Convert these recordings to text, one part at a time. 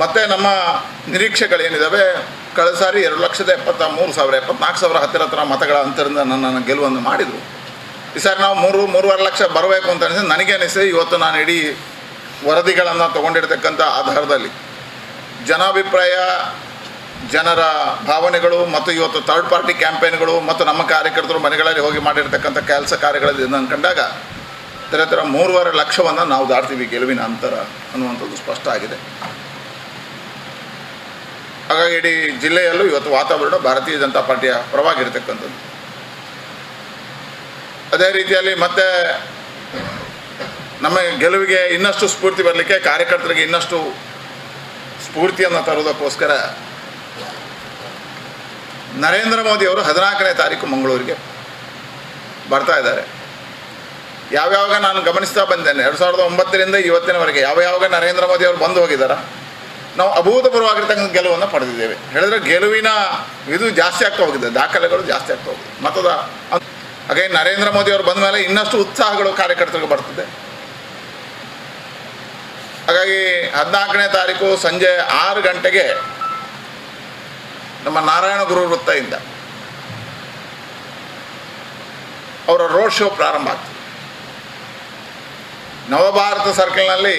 ಮತ್ತು ನಮ್ಮ ನಿರೀಕ್ಷೆಗಳೇನಿದ್ದಾವೆ ಕಳೆದ ಸಾರಿ ಎರಡು ಲಕ್ಷದ ಎಪ್ಪತ್ತ ಮೂರು ಸಾವಿರ, ಎಪ್ಪತ್ನಾಲ್ಕು ಸಾವಿರ ಹತ್ತಿರ ಹತ್ತಿರ ಮತಗಳ ಅಂತರದಿಂದ ನನ್ನನ್ನು ಗೆಲುವನ್ನು ಮಾಡಿದರು. ಈ ಸಾರಿ ನಾವು ಮೂರು, ಮೂರುವರೆ ಲಕ್ಷ ಬರಬೇಕು ಅಂತ ಅನಿಸಿ ನನಗೆ ಅನಿಸಿ ಇವತ್ತು ನಾನು ಇಡೀ ವರದಿಗಳನ್ನು ತೊಗೊಂಡಿರ್ತಕ್ಕಂಥ ಆಧಾರದಲ್ಲಿ. ಜನಾಭಿಪ್ರಾಯ, ಜನರ ಭಾವನೆಗಳು ಮತ್ತು ಇವತ್ತು ಥರ್ಡ್ ಪಾರ್ಟಿ ಕ್ಯಾಂಪೇನ್ಗಳು ಮತ್ತು ನಮ್ಮ ಕಾರ್ಯಕರ್ತರು ಮನೆಗಳಲ್ಲಿ ಹೋಗಿ ಮಾಡಿರ್ತಕ್ಕಂಥ ಕೆಲಸ ಕಾರ್ಯಗಳಲ್ಲಿ ಅಂದ್ಕೊಂಡಾಗ ಥರ ಮೂರುವರೆ ಲಕ್ಷವನ್ನು ನಾವು ದಾಟ್ತೀವಿ ಗೆಲುವಿನ ಅಂತರ ಅನ್ನುವಂಥದ್ದು ಸ್ಪಷ್ಟ ಆಗಿದೆ. ಹಾಗಾಗಿ ಇಡೀ ಜಿಲ್ಲೆಯಲ್ಲೂ ಇವತ್ತು ವಾತಾವರಣ ಭಾರತೀಯ ಜನತಾ ಪಾರ್ಟಿಯ ಪರವಾಗಿರ್ತಕ್ಕಂಥದ್ದು. ಅದೇ ರೀತಿಯಲ್ಲಿ ಮತ್ತೆ ನಮ್ಮ ಗೆಲುವಿಗೆ ಇನ್ನಷ್ಟು ಸ್ಫೂರ್ತಿ ಬರಲಿಕ್ಕೆ ಕಾರ್ಯಕರ್ತರಿಗೆ ಇನ್ನಷ್ಟು ಸ್ಫೂರ್ತಿಯನ್ನು ತರುವುದಕ್ಕೋಸ್ಕರ ನರೇಂದ್ರ ಮೋದಿ ಅವರು ಹದಿನಾಲ್ಕನೇ ತಾರೀಕು ಮಂಗಳೂರಿಗೆ ಬರ್ತಾ ಇದ್ದಾರೆ. ಯಾವ್ಯಾವಾಗ ನಾನು ಗಮನಿಸ್ತಾ ಬಂದೇನೆ, ಎರಡು ಸಾವಿರದ ಒಂಬತ್ತರಿಂದ ಇವತ್ತಿನವರೆಗೆ ಯಾವ ಯಾವಾಗ ನರೇಂದ್ರ ಮೋದಿ ಅವರು ಬಂದು ಹೋಗಿದ್ದಾರೆ? ನಾವು ಅಭೂತಪೂರ್ವವಾಗಿರ್ತಕ್ಕಂಥ ಗೆಲುವನ್ನು ಪಡೆದಿದ್ದೇವೆ. ಹೇಳಿದ್ರೆ ಗೆಲುವಿನ ಇದು ಜಾಸ್ತಿ ಆಗ್ತಾ ಹೋಗಿದೆ, ದಾಖಲೆಗಳು ಜಾಸ್ತಿ ಆಗ್ತಾ ಹೋಗಿದೆ. ಮತದ ಹಾಗೆ ನರೇಂದ್ರ ಮೋದಿ ಅವರು ಬಂದ ಮೇಲೆ ಇನ್ನಷ್ಟು ಉತ್ಸಾಹಗಳು ಕಾರ್ಯಕರ್ತರಿಗೆ ಬರ್ತದೆ ಹಾಗಾಗಿ ಹದಿನಾಲ್ಕನೇ ತಾರೀಕು ಸಂಜೆ ಆರು ಗಂಟೆಗೆ ನಮ್ಮ ನಾರಾಯಣ ಗುರು ವೃತ್ತದಿಂದ ಅವರ ರೋಡ್ ಶೋ ಪ್ರಾರಂಭ ಆಗ್ತದೆ. ನವಭಾರತ ಸರ್ಕಲ್ನಲ್ಲಿ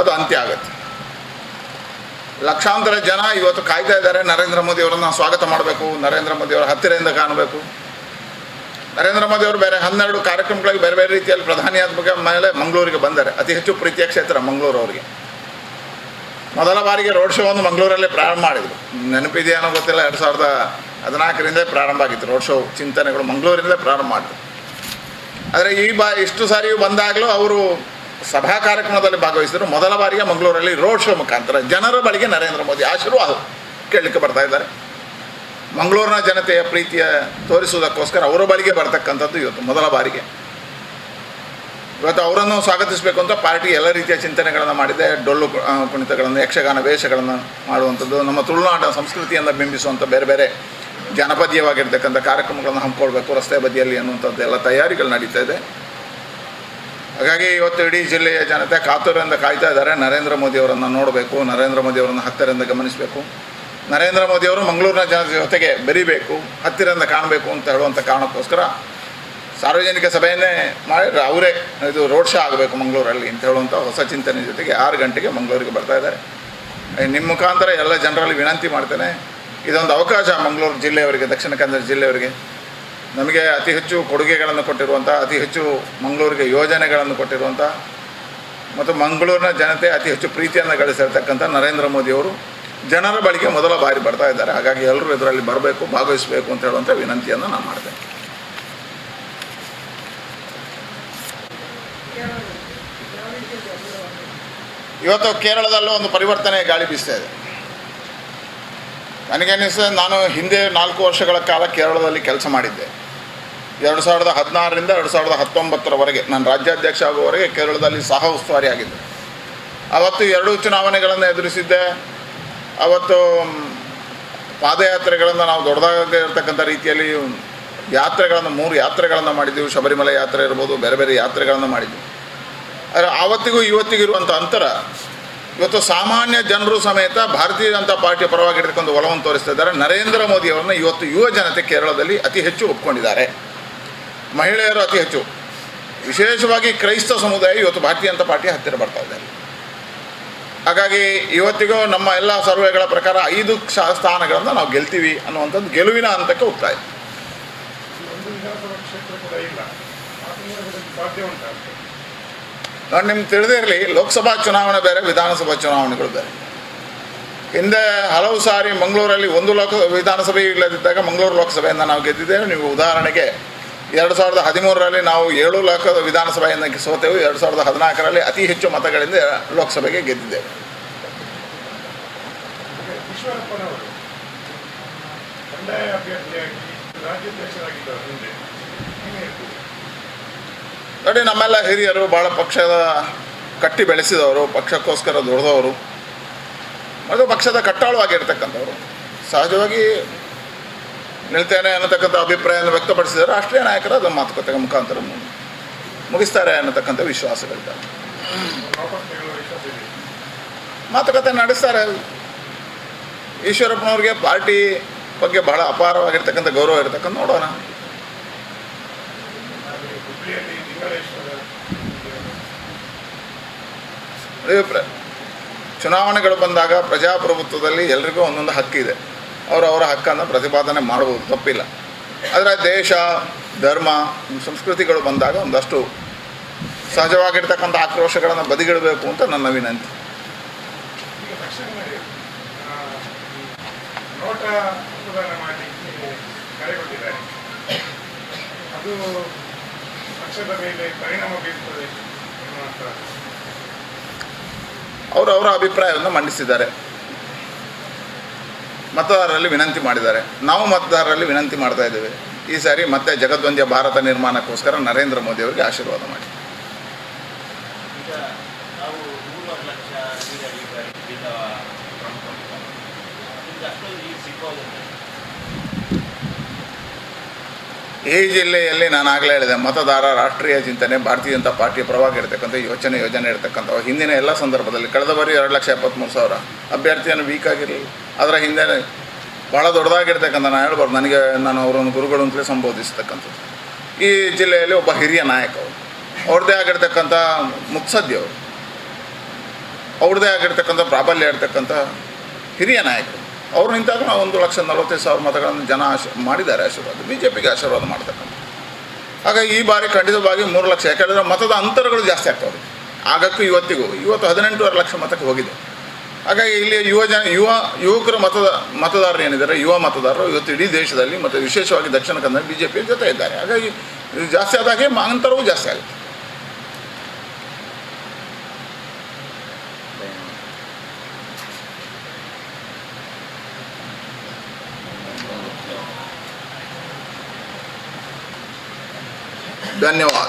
ಅದು ಅಂತ್ಯ ಆಗುತ್ತೆ. ಲಕ್ಷಾಂತರ ಜನ ಇವತ್ತು ಕಾಯ್ತಾ ಇದ್ದಾರೆ. ನರೇಂದ್ರ ಮೋದಿ ಅವರನ್ನು ಸ್ವಾಗತ ಮಾಡಬೇಕು. ನರೇಂದ್ರ ಮೋದಿ ಅವರ ಹತ್ತಿರದಿಂದ ಕಾಣಬೇಕು. ನರೇಂದ್ರ ಮೋದಿ ಅವರು ಬೇರೆ ಹನ್ನೆರಡು ಕಾರ್ಯಕ್ರಮಗಳಿಗೆ ಬೇರೆ ಬೇರೆ ರೀತಿಯಲ್ಲಿ ಪ್ರಧಾನಿಯಾದ ಮೇಲೆ ಮಂಗಳೂರಿಗೆ ಬಂದರೆ. ಅತಿ ಹೆಚ್ಚು ಪ್ರೀತಿಯ ಕ್ಷೇತ್ರ ಮಂಗಳೂರು ಅವರಿಗೆ. ಮೊದಲ ಬಾರಿಗೆ ರೋಡ್ ಶೋ ಒಂದು ಮಂಗಳೂರಲ್ಲೇ ಪ್ರಾರಂಭ ಮಾಡಿದರು. ನೆನಪಿದೆಯೇನೋ ಗೊತ್ತಿಲ್ಲ. ಎರಡು ಸಾವಿರದ ಹದಿನಾಲ್ಕರಿಂದ ಪ್ರಾರಂಭ ಆಗಿತ್ತು ರೋಡ್ ಶೋ ಚಿಂತನೆಗಳು ಮಂಗಳೂರಿಂದಲೇ ಪ್ರಾರಂಭ ಮಾಡಿದ್ರು. ಆದರೆ ಈ ಬಾ ಇಷ್ಟು ಸಾರಿಯೂ ಬಂದಾಗಲೂ ಅವರು ಸಭಾ ಕಾರ್ಯಕ್ರಮದಲ್ಲಿ ಭಾಗವಹಿಸಿದರು. ಮೊದಲ ಬಾರಿಗೆ ಮಂಗಳೂರಲ್ಲಿ ರೋಡ್ ಶೋ ಮುಖಾಂತರ ಜನರ ಬಳಿಗೆ ನರೇಂದ್ರ ಮೋದಿ ಆಶೀರ್ವಾದ ಕೇಳಲಿಕ್ಕೆ ಬರ್ತಾ ಇದ್ದಾರೆ. ಮಂಗಳೂರಿನ ಜನತೆಯ ಪ್ರೀತಿಯ ತೋರಿಸುವುದಕ್ಕೋಸ್ಕರ ಅವರ ಬಳಿಗೆ ಬರ್ತಕ್ಕಂಥದ್ದು ಇವತ್ತು ಮೊದಲ ಬಾರಿಗೆ. ಇವತ್ತು ಅವರನ್ನು ಸ್ವಾಗತಿಸಬೇಕು ಅಂತ ಪಾರ್ಟಿ ಎಲ್ಲ ರೀತಿಯ ಚಿಂತನೆಗಳನ್ನು ಮಾಡಿದೆ. ಡೊಳ್ಳು ಕುಣಿತಗಳನ್ನು, ಯಕ್ಷಗಾನ, ವೇಷಗಳನ್ನು ಮಾಡುವಂಥದ್ದು, ನಮ್ಮ ತುಳುನಾಡ ಸಂಸ್ಕೃತಿಯನ್ನು ಬಿಂಬಿಸುವಂಥ ಬೇರೆ ಬೇರೆ ಜನಪದೀಯವಾಗಿರ್ತಕ್ಕಂಥ ಕಾರ್ಯಕ್ರಮಗಳನ್ನು ಹಮ್ಮಿಕೊಳ್ಬೇಕು, ರಸ್ತೆ ಬದಿಯಲ್ಲಿ ಅನ್ನುವಂಥದ್ದು ಎಲ್ಲ ತಯಾರಿಗಳು ನಡೀತಾ ಇದೆ. ಹಾಗಾಗಿ ಇವತ್ತು ಇಡೀ ಜಿಲ್ಲೆಯ ಜನತೆ ಕಾತುರದಿಂದ ಕಾಯ್ತಾ ಇದ್ದಾರೆ. ನರೇಂದ್ರ ಮೋದಿಯವರನ್ನು ನೋಡಬೇಕು, ನರೇಂದ್ರ ಮೋದಿಯವರನ್ನು ಹತ್ತಿರದಿಂದ ಗಮನಿಸಬೇಕು. ನರೇಂದ್ರ ಮೋದಿಯವರು ಮಂಗಳೂರಿನ ಜನತೆ ಜೊತೆಗೆ ಬೆರಿಬೇಕು, ಹತ್ತಿರದಿಂದ ಕಾಣಬೇಕು ಅಂತ ಹೇಳುವಂಥ ಕಾರಣಕ್ಕೋಸ್ಕರ ಸಾರ್ವಜನಿಕ ಸಭೆಯನ್ನೇ ಮಾಡಿ ಅವರೇ ಇದು ರೋಡ್ ಶೋ ಆಗಬೇಕು ಮಂಗಳೂರಲ್ಲಿ ಅಂತ ಹೇಳುವಂಥ ಹೊಸ ಚಿಂತನೆ ಜೊತೆಗೆ ಆರು ಗಂಟೆಗೆ ಮಂಗಳೂರಿಗೆ ಬರ್ತಾ ಇದ್ದಾರೆ. ನಿಮ್ಮ ಮುಖಾಂತರ ಎಲ್ಲ ಜನರಲ್ಲಿ ವಿನಂತಿ ಮಾಡ್ತೇನೆ. ಇದೊಂದು ಅವಕಾಶ ಮಂಗಳೂರು ಜಿಲ್ಲೆಯವರಿಗೆ, ದಕ್ಷಿಣ ಕನ್ನಡ ಜಿಲ್ಲೆಯವರಿಗೆ. ನಮಗೆ ಅತಿ ಹೆಚ್ಚು ಕೊಡುಗೆಗಳನ್ನು ಕೊಟ್ಟಿರುವಂಥ ಅತಿ ಹೆಚ್ಚು ಮಂಗಳೂರಿಗೆ ಯೋಜನೆಗಳನ್ನು ಕೊಟ್ಟಿರುವಂಥ ಮತ್ತು ಮಂಗಳೂರಿನ ಜನತೆ ಅತಿ ಹೆಚ್ಚು ಪ್ರೀತಿಯನ್ನು ಗಳಿಸಿರ್ತಕ್ಕಂಥ ನರೇಂದ್ರ ಮೋದಿಯವರು ಜನರ ಬಳಿಗೆ ಮೊದಲ ಬಾರಿ ಬರ್ತಾ ಇದ್ದಾರೆ. ಹಾಗಾಗಿ ಎಲ್ಲರೂ ಇದರಲ್ಲಿ ಬರಬೇಕು, ಭಾಗವಹಿಸಬೇಕು ಅಂತ ಹೇಳುವಂಥ ವಿನಂತಿಯನ್ನು ನಾನು ಮಾಡಿದೆ ಇವತ್ತು ಕೇರಳದಲ್ಲೂ ಒಂದು ಪರಿವರ್ತನೆ ಗಾಳಿ ಬೀಸ್ತಾ ಇದೆ. ನನಗನ್ನಿಸ್ತದೆ ನಾನು ಹಿಂದೆ ನಾಲ್ಕು ವರ್ಷಗಳ ಕಾಲ ಕೇರಳದಲ್ಲಿ ಕೆಲಸ ಮಾಡಿದ್ದೆ. ಎರಡು ಸಾವಿರದ ಹದಿನಾರರಿಂದ ಎರಡು ಸಾವಿರದ ಹತ್ತೊಂಬತ್ತರವರೆಗೆ ನಾನು ರಾಜ್ಯಾಧ್ಯಕ್ಷ ಆಗುವವರೆಗೆ ಕೇರಳದಲ್ಲಿ ಸಹ ಉಸ್ತುವಾರಿ ಆಗಿದ್ದೆ. ಅವತ್ತು ಎರಡು ಚುನಾವಣೆಗಳನ್ನು ಎದುರಿಸಿದ್ದೆ. ಅವತ್ತು ಪಾದಯಾತ್ರೆಗಳನ್ನು ನಾವು ದೊಡ್ಡದಾಗಿರ್ತಕ್ಕಂಥ ರೀತಿಯಲ್ಲಿ ಯಾತ್ರೆಗಳನ್ನು, ಮೂರು ಯಾತ್ರೆಗಳನ್ನು ಮಾಡಿದ್ದೀವಿ. ಶಬರಿಮಲೆ ಯಾತ್ರೆ ಇರ್ಬೋದು, ಬೇರೆ ಬೇರೆ ಯಾತ್ರೆಗಳನ್ನು ಮಾಡಿದ್ದೆವು. ಆದರೆ ಆವತ್ತಿಗೂ ಇವತ್ತಿಗಿರುವಂಥ ಅಂತರ ಇವತ್ತು ಸಾಮಾನ್ಯ ಜನರು ಸಮೇತ ಭಾರತೀಯ ಜನತಾ ಪಾರ್ಟಿಯ ಪರವಾಗಿರ್ತಕ್ಕಂಥ ಒಲವನ್ನು ತೋರಿಸ್ತಾ ಇದ್ದಾರೆ ನರೇಂದ್ರ ಮೋದಿ ಅವರನ್ನು ಇವತ್ತು ಯುವ ಜನತೆ ಕೇರಳದಲ್ಲಿ ಅತಿ ಹೆಚ್ಚು ಒಪ್ಕೊಂಡಿದ್ದಾರೆ. ಮಹಿಳೆಯರು ಅತಿ ಹೆಚ್ಚು. ವಿಶೇಷವಾಗಿ ಕ್ರೈಸ್ತ ಸಮುದಾಯ ಇವತ್ತು ಭಾರತೀಯ ಜನತಾ ಪಾರ್ಟಿಯ ಹತ್ತಿರ ಬರ್ತಾ ಇದ್ದಾರೆ ಹಾಗಾಗಿ ಇವತ್ತಿಗೂ ನಮ್ಮ ಎಲ್ಲ ಸರ್ವೆಗಳ ಪ್ರಕಾರ ಐದು ಸ್ಥಾನಗಳನ್ನು ನಾವು ಗೆಲ್ತೀವಿ ಅನ್ನುವಂಥದ್ದು ಗೆಲುವಿನ ಹಂತಕ್ಕೆ ಹೋಗ್ತಾ ಇದೆ. ಒಂದು ನಿಮ್ಗೆ ತಿಳಿದಿರಲಿ ಲೋಕಸಭಾ ಚುನಾವಣೆ ಬೇರೆ, ವಿಧಾನಸಭಾ ಚುನಾವಣೆಗಳು ಬೇರೆ. ಹಿಂದೆ ಹಲವು ಸಾರಿ ಮಂಗಳೂರಲ್ಲಿ ಒಂದು ಲೋಕ, ವಿಧಾನಸಭೆ ಇಲ್ಲದಿದ್ದಾಗ ಮಂಗಳೂರು ಲೋಕಸಭೆಯಿಂದ ನಾವು ಗೆದ್ದಿದ್ದೇವೆ. ನೀವು ಉದಾಹರಣೆಗೆ ಎರಡು ಸಾವಿರದ ಹದಿಮೂರರಲ್ಲಿ ನಾವು ಏಳು ಲೋಕ ವಿಧಾನಸಭೆಯಿಂದ ಸೋತೆವು ಎರಡು ಸಾವಿರದ ಹದಿನಾಲ್ಕರಲ್ಲಿ ಅತಿ ಹೆಚ್ಚು ಮತಗಳಿಂದ ಲೋಕಸಭೆಗೆ ಗೆದ್ದಿದ್ದೇವೆ. ರಾಜ್ಯಾಧ್ಯಕ್ಷರಾಗಿದ್ದರು ನೋಡಿ, ನಮ್ಮೆಲ್ಲ ಹಿರಿಯರು ಭಾಳ ಪಕ್ಷದ ಕಟ್ಟಿ ಬೆಳೆಸಿದವರು, ಪಕ್ಷಕ್ಕೋಸ್ಕರ ದುಡಿದವರು. ಅದು ಪಕ್ಷದ ಕಟ್ಟಾಳವಾಗಿರ್ತಕ್ಕಂಥವ್ರು ಸಹಜವಾಗಿ ನಿಲ್ತೇನೆ ಅನ್ನತಕ್ಕಂಥ ಅಭಿಪ್ರಾಯವನ್ನು ವ್ಯಕ್ತಪಡಿಸಿದರೆ ರಾಷ್ಟ್ರೀಯ ನಾಯಕರು ಅದನ್ನು ಮಾತುಕತೆ ಮುಖಾಂತರ ಮುಗಿಸ್ತಾರೆ ಅನ್ನತಕ್ಕಂಥ ವಿಶ್ವಾಸಗಳಿದ್ದಾರೆ ಮಾತುಕತೆ ನಡೆಸ್ತಾರೆ. ಈಶ್ವರಪ್ಪನವ್ರಿಗೆ ಪಾರ್ಟಿ ಬಗ್ಗೆ ಬಹಳ ಅಪಾರವಾಗಿರ್ತಕ್ಕಂಥ ಗೌರವ ಇರ್ತಕ್ಕಂಥ ನೋಡೋಣ. ಪ್ರ ಚುನಾವಣೆಗಳು ಬಂದಾಗ ಪ್ರಜಾಪ್ರಭುತ್ವದಲ್ಲಿ ಎಲ್ರಿಗೂ ಒಂದೊಂದು ಹಕ್ಕಿದೆ ಅವರು ಅವರ ಹಕ್ಕನ್ನು ಪ್ರತಿಪಾದನೆ ಮಾಡ್ಬೋದು, ತಪ್ಪಿಲ್ಲ. ಆದರೆ ದೇಶ, ಧರ್ಮ, ಸಂಸ್ಕೃತಿಗಳು ಬಂದಾಗ ಒಂದಷ್ಟು ಸಹಜವಾಗಿರ್ತಕ್ಕಂಥ ಆಕ್ರೋಶಗಳನ್ನು ಬದಿಗಿಡಬೇಕು ಅಂತ ನನ್ನ ವಿನಂತಿ. ಅದು ಪಕ್ಷದ ಮೇಲೆ ಪರಿಣಾಮ ಬೀರ್ತದೆ ಅವರು ಅವರ ಅಭಿಪ್ರಾಯವನ್ನು ಮಂಡಿಸಿದ್ದಾರೆ. ಮತದಾರರಲ್ಲಿ ವಿನಂತಿ ಮಾಡಿದ್ದಾರೆ. ನಾವು ಮತದಾರರಲ್ಲಿ ವಿನಂತಿ ಮಾಡ್ತಾ ಇದ್ದೇವೆ. ಈ ಸಾರಿ ಮತ್ತೆ ಜಗದ್ವಂದ್ಯ ಭಾರತ ನಿರ್ಮಾಣಕ್ಕೋಸ್ಕರ ನರೇಂದ್ರ ಮೋದಿ ಅವರಿಗೆ ಆಶೀರ್ವಾದ ಮಾಡಿ. ಈ ಜಿಲ್ಲೆಯಲ್ಲಿ ನಾನು ಆಗಲೇ ಹೇಳಿದೆ, ಮತದಾರ ರಾಷ್ಟ್ರೀಯ ಚಿಂತನೆ, ಭಾರತೀಯ ಜನತಾ ಪಾರ್ಟಿಯ ಪರವಾಗಿ ಇರತಕ್ಕಂಥ ಯೋಚನೆ, ಯೋಜನೆ ಇರತಕ್ಕಂಥ ಹಿಂದಿನ ಎಲ್ಲ ಸಂದರ್ಭದಲ್ಲಿ ಕಳೆದ ಬಾರಿ ಎರಡು ಲಕ್ಷ ಎಪ್ಪತ್ತ್ಮೂರು ಸಾವಿರ ಅಭ್ಯರ್ಥಿಯನ್ನು ವೀಕ್ ಆಗಿರಲಿಲ್ಲ. ಅದರ ಹಿಂದೆ ಭಾಳ ದೊಡ್ಡದಾಗಿರ್ತಕ್ಕಂಥ ನಾನು ಹೇಳ್ಬಾರ್ದು, ನನಗೆ ನಾನು ಅವರನ್ನು ಗುರುಗಳು ಅಂತಲೇ ಸಂಬೋಧಿಸ್ತಕ್ಕಂಥದ್ದು. ಈ ಜಿಲ್ಲೆಯಲ್ಲಿ ಒಬ್ಬ ಹಿರಿಯ ನಾಯಕ ಅವರು, ಅವ್ರದ್ದೇ ಆಗಿರ್ತಕ್ಕಂಥ ಮುತ್ಸದ್ದಿ ಅವರು, ಅವ್ರದ್ದೇ ಆಗಿರ್ತಕ್ಕಂಥ ಪ್ರಾಬಲ್ಯ ಇರ್ತಕ್ಕಂಥ ಹಿರಿಯ ನಾಯಕರು. ಅವ್ರು ನಿಂತಾಗ ನಾವು ಒಂದು ಲಕ್ಷ ನಲವತ್ತೈದು ಸಾವಿರ ಮತಗಳನ್ನು ಜನ ಆಶ, ಮಾಡಿದ್ದಾರೆ ಆಶೀರ್ವಾದ ಬಿ ಜೆ ಪಿಗೆ ಆಶೀರ್ವಾದ ಮಾಡ್ತಕ್ಕಂಥ ಹಾಗಾಗಿ ಈ ಬಾರಿ ಖಂಡಿತವಾಗಿ ಮೂರು ಲಕ್ಷ, ಯಾಕೆಂದರೆ ಮತದ ಅಂತರಗಳು ಜಾಸ್ತಿ ಆಗ್ತಾವೆ ಆಗಕ್ಕೂ ಇವತ್ತಿಗೂ, ಇವತ್ತು ಹದಿನೆಂಟೂವರೆ ಲಕ್ಷ ಮತಕ್ಕೆ ಹೋಗಿದೆ. ಹಾಗಾಗಿ ಇಲ್ಲಿ ಯುವ ಜನ, ಯುವ ಯುವಕರ ಮತದ, ಮತದಾರರು ಏನಿದ್ದಾರೆ, ಯುವ ಮತದಾರರು ಇವತ್ತು ಇಡೀ ದೇಶದಲ್ಲಿ, ಮತ್ತು ವಿಶೇಷವಾಗಿ Dakshina Kannada B J P ಜೊತೆ ಇದ್ದಾರೆ. ಹಾಗಾಗಿ ಜಾಸ್ತಿ ಆದಾಗೆ, ಅಂತರವೂ ಜಾಸ್ತಿ ಆಗುತ್ತೆ. धन्यवाद.